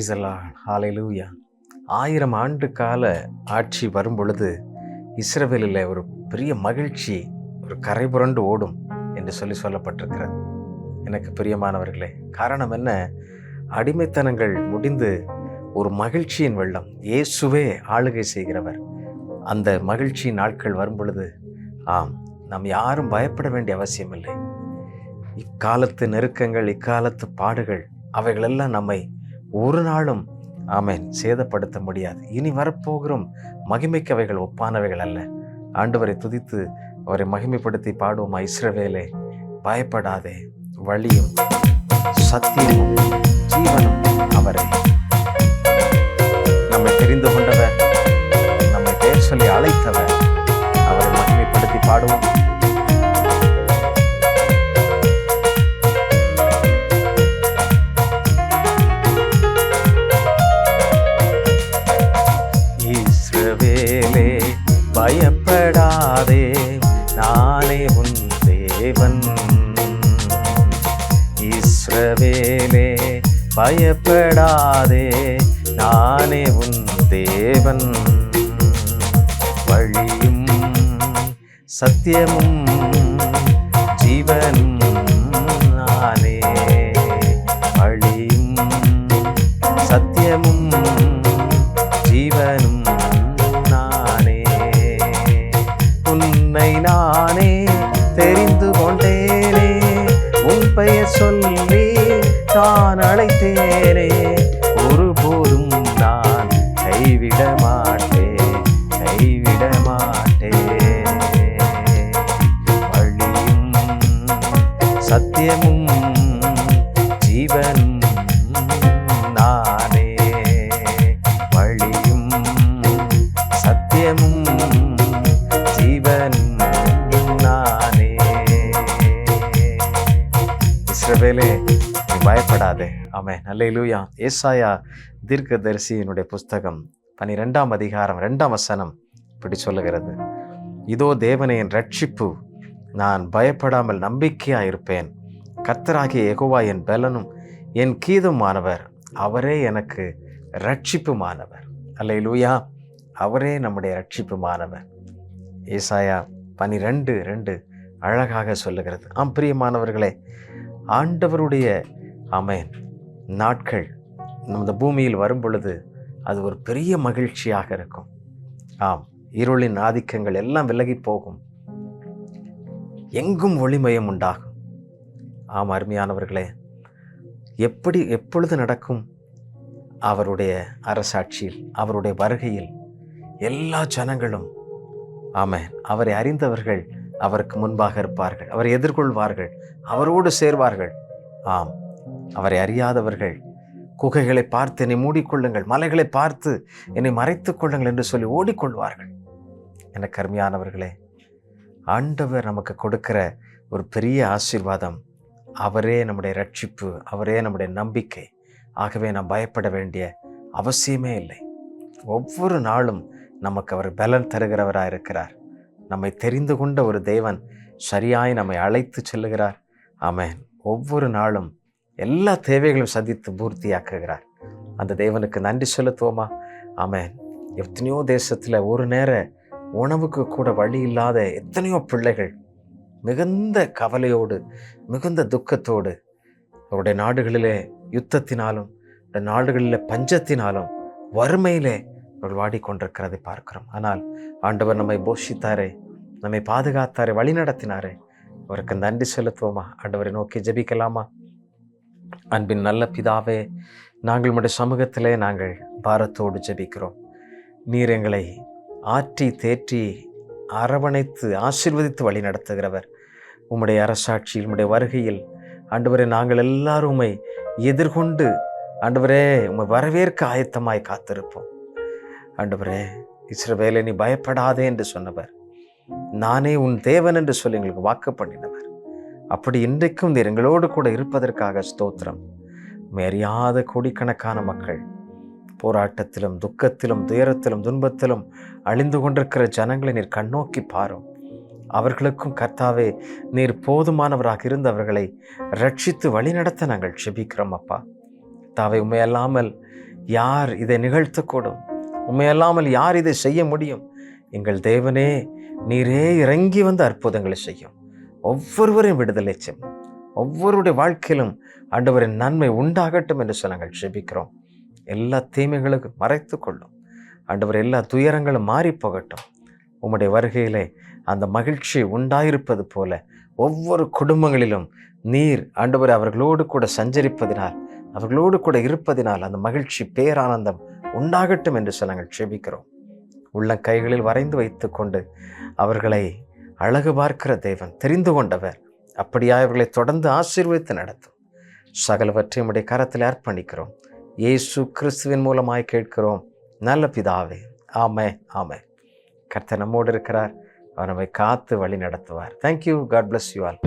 பிரைசல்லா ஹாலைலூயா ஆயிரம் ஆண்டு கால ஆட்சி வரும் பொழுது இஸ்ரவேலில் ஒரு பெரிய மகிழ்ச்சி ஒரு கரை புரண்டு ஓடும் என்று சொல்லி சொல்லப்பட்டிருக்கிறது. எனக்கு பிரியமானவர்களே காரணம் என்ன? அடிமைத்தனங்கள் முடிந்து ஒரு மகிழ்ச்சியின் வெள்ளம். இயேசுவே ஆளுகை செய்கிறவர். அந்த மகிழ்ச்சி நாட்கள் வரும் பொழுது ஆம் நாம் யாரும் பயப்பட வேண்டிய அவசியமில்லை. இக்காலத்து நெருக்கங்கள் இக்காலத்து பாடுகள் அவைகளெல்லாம் நம்மை ஒரு நாளும் ஆமேன் சேதப்படுத்த முடியாது. இனி வரப்போகிறோம் மகிமைக்கவைகள் ஒப்பானவைகள் அல்ல. ஆண்டவரை துதித்து அவரை மகிமைப்படுத்தி பாடுவோம். ஐஸ்ரவேலே பயப்படாதே. வழியும் சத்தியமும் ஜீவனும். தேவன். இஸ்ரவேலே பயப்படாதே நானே உன் தேவன். வழியும் சத்தியமும் ஜீவனும் நானே. வழியும் சத்தியமும் ஜீவனும் நானே. உன்னை நானே நான் அழைத்தேனே. ஒருபோதும் நான் கைவிட மாட்டேன் கைவிட மாட்டேன் வழியும் சத்தியமும் ஜீவனும் இஸ்ரவேலே நீ பயப்படாதே. ஆமென். அல்லேலூயா. ஏசாயா தீர்க்கதரிசியினுடைய புஸ்தகம் பனிரெண்டாம் அதிகாரம் ரெண்டாம் வசனம் இப்படி சொல்லுகிறது. இதோ தேவனையின் ரட்சிப்பு நான் பயப்படாமல் நம்பிக்கையாக இருப்பேன் கத்தராகிய எகுவா என் பலனும் என் கீதுமானவர். அவரே எனக்கு ரட்சிப்புமானவர் அல்லேலூயா. அவரே நம்முடைய ரட்சிப்புமானவர் ஏசாயா பனிரெண்டு ரெண்டு அழகாக சொல்லுகிறது. ஆம் பிரியமானவர்களே ஆண்டவருடைய அமேன். நாட்கள் இந்த பூமியில் வரும் பொழுது அது ஒரு பெரிய மகிழ்ச்சியாக இருக்கும். ஆம் இருளின் ஆதிக்கங்கள் எல்லாம் விலகி போகும். எங்கும் ஒளிமயம் உண்டாகும். ஆம் அருமையானவர்களே எப்படி எப்பொழுது நடக்கும்? அவருடைய அரசாட்சியில் அவருடைய வருகையில் எல்லா ஜனங்களும் ஆமென் அவரை அறிந்தவர்கள் அவருக்கு முன்பாக இருப்பார்கள். அவரை எதிர்கொள்வார்கள். அவரோடு சேர்வார்கள். ஆம் அவரை அறியாதவர்கள். குகைகளை பார்த்து என்னை மூடிக்கொள்ளுங்கள். மலைகளை பார்த்து என்னை மறைத்துக் கொள்ளுங்கள் என்று சொல்லி ஓடிக்கொள்வார்கள். என கருமையானவர்களே. ஆண்டவர் நமக்கு கொடுக்கிற ஒரு பெரிய ஆசீர்வாதம் அவரே நம்முடைய ரட்சிப்பு அவரே நம்முடைய நம்பிக்கை. ஆகவே நாம் பயப்பட வேண்டிய அவசியமே இல்லை. ஒவ்வொரு நாளும் நமக்கு அவர் பலன் தருகிறவராக இருக்கிறார் நம்மை தெரிந்து கொண்ட ஒரு தேவன் சரியாய் நம்மை அழைத்து செல்லுகிறார். ஆமென். ஒவ்வொரு நாளும் எல்லா தேவைகளையும் சந்தித்து பூர்த்தியாக்குகிறார். அந்த தேவனுக்கு நன்றி செலுத்துவோமா? ஆமென். எத்தனையோ தேசத்தில் ஒரு நேர உணவுக்கு கூட வழி இல்லாத எத்தனையோ பிள்ளைகள் மிகுந்த கவலையோடு மிகுந்த துக்கத்தோடு அவருடைய நாடுகளிலே யுத்தத்தினாலும் நாடுகளில் பஞ்சத்தினாலும் வறுமையிலே அவர்கள் வாடிக்கொண்டிருக்கிறதை பார்க்கிறோம். ஆனால் ஆண்டவர் நம்மை போஷித்தாரே. நம்மை பாதுகாத்தார் வழி நடத்தினார் அவருக்கு நன்றி செலுத்துவோமா? ஆண்டவரை நோக்கி ஜெபிக்கலாமா? அன்பின் நல்ல பிதாவே நாங்கள் உம்முடைய சமூகத்திலே நாங்கள் பாரத்தோடு ஜெபிக்கிறோம். நீர் எங்களை ஆற்றி தேற்றி அரவணைத்து ஆசிர்வதித்து வழி நடத்துகிறவர் உம்முடைய அரசாட்சியில் உம்முடைய வருகையில் ஆண்டவரே நாங்கள் எல்லாரும் உம்மை எதிர்கொண்டு ஆண்டவரே உம்மை வரவேற்க ஆயத்தமாய் காத்திருப்போம். ஆண்டவரே இஸ்ரவேலை நீ பயப்படாதே என்று சொன்னவர். நானே உன் தேவன் என்று சொல்லி எங்களுக்கு வாக்கு பண்ணினவர். அப்படி இன்றைக்கும் நீர் எங்களோடு கூட இருப்பதற்காக ஸ்தோத்திரம். உம்மை அறியாத கோடிக்கணக்கான மக்கள் போராட்டத்திலும் துக்கத்திலும் துயரத்திலும் துன்பத்திலும் அழிந்து கொண்டிருக்கிற ஜனங்களை நீர் கண்ணோக்கி பாரும். அவர்களுக்கும் கர்த்தாவே நீர் போதுமானவராக இருந்தவர்களை ரட்சித்து வழிநடத்த நாங்கள் செபிக்கிறோம் அப்பா. தாவை உண்மையல்லாமல் யார் இதை நிகழ்த்தக்கூடும்? உண்மையல்லாமல் யார் இதை செய்ய முடியும்? எங்கள் தேவனே நீரே இறங்கி வந்து அற்புதங்களை செய்யும். ஒவ்வொருவரையும் விடுதலை செய்யும். ஒவ்வொருடைய வாழ்க்கையிலும் ஆண்டவரின் நன்மை உண்டாகட்டும் என்று சொல்ல நாங்கள் ஜெபிக்கிறோம். எல்லா தீமைகளுக்கும் மறைத்து கொள்ளும். ஆண்டவர் எல்லா துயரங்களும் மாறி போகட்டும். உம்முடைய வருகையிலே அந்த மகிழ்ச்சி உண்டாயிருப்பது போல ஒவ்வொரு குடும்பங்களிலும் நீர் ஆண்டவர் அவர்களோடு கூட சஞ்சரிப்பதினால் அவர்களோடு கூட இருப்பதினால் அந்த மகிழ்ச்சி பேரானந்தம் உண்டாகட்டும் என்று சொல்ல நாங்கள் ஜெபிக்கிறோம். உள்ள கைகளில் வரைந்து வைத்துக்கொண்டு அவர்களை அழகு பார்க்கிற தேவன் தெரிந்து கொண்டவர். அப்படியா இவர்களை தொடர்ந்து ஆசீர்வதித்து நடத்தும். சகலவற்றையும் உடைய கரத்தில் அர்ப்பணிக்கிறோம். இயேசு கிறிஸ்துவின் மூலமாய் கேட்கிறோம். நல்ல பிதாவே ஆமே ஆமே கர்த்தர் நம்மோடு இருக்கிறார். அவர் நம்மை காத்து வழி நடத்துவார் thank you God bless you all